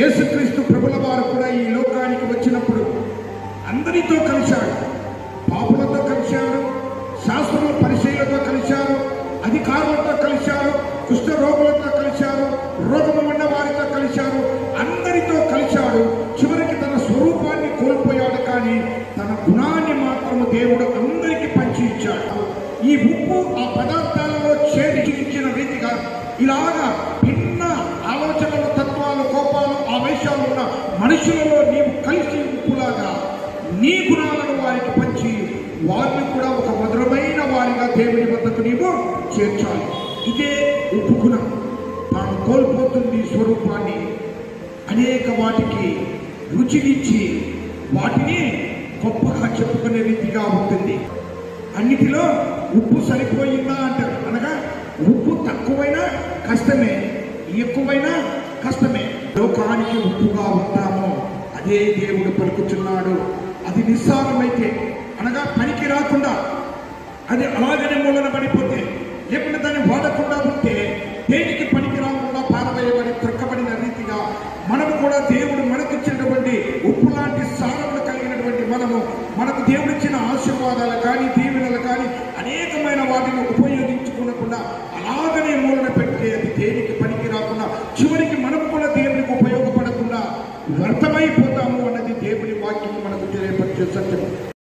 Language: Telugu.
యేసుక్రీస్తు ప్రభుల వారు కూడా ఈ లోకానికి వచ్చినప్పుడు అందరితో కలిశాడు పాపులతో కలిశాడు శాస్త్రము పరిశీలతో కలిశారు అధికారులతో కలిశారు కుష్ఠ రోగులతో కలిశారు రోగము ఉన్న వారితో కలిశారు అందరితో కలిశాడు. చివరికి తన స్వరూపాన్ని కోల్పోయాడు కానీ తన గుణాన్ని మాత్రము దేవుడు అందరికీ పంచి ఇచ్చాడు. ఈ ఉప్పు ఆ పదార్థాలలో చేర్చి ఇచ్చిన రీతిగా ఇలాగా మనుషులలో నీవు కలిసి ఉప్పులాగా నీ గుణాలను వారికి పంచి వారిని కూడా ఒక మధురమైన వారిగా దేవుని వద్దకు నీవు చేర్చాలి. ఇదే ఉప్పు గుణం తాను కోల్పోతుంది స్వరూపాన్ని అనేక వాటికి రుచినిచ్చి వాటిని గొప్పగా చెప్పుకునే రీతిగా ఉంటుంది. అన్నిటిలో ఉప్పు సరిపోయిందా అంటారు. అనగా ఉప్పు తక్కువైనా కష్టమే ఎక్కువైనా కష్టమే. లోకానికి ఉప్పుగా ఉంటాం. ఏ దేవుడు పలుకుతున్నాడు. అది నిస్సారమైతే అనగా పనికి రాకుండా అది అలాగనే మూలన పడిపోతే లేకుండా దాన్ని వాడకుండా ఉంటే దేనికి పనికి రాకుండా పారవేయబడి త్రొక్కబడిన రీతిగా మనము కూడా దేవుడు మనకిచ్చినటువంటి ఉప్పు లాంటి సారములు కలిగినటువంటి మనము మనకు దేవుడిచ్చిన ఆశీర్వాదాలు కానీ దీవెనలు కానీ అనేకమైన వాటిని ఉపయోగించుకోకుండా అలాగనే మూలన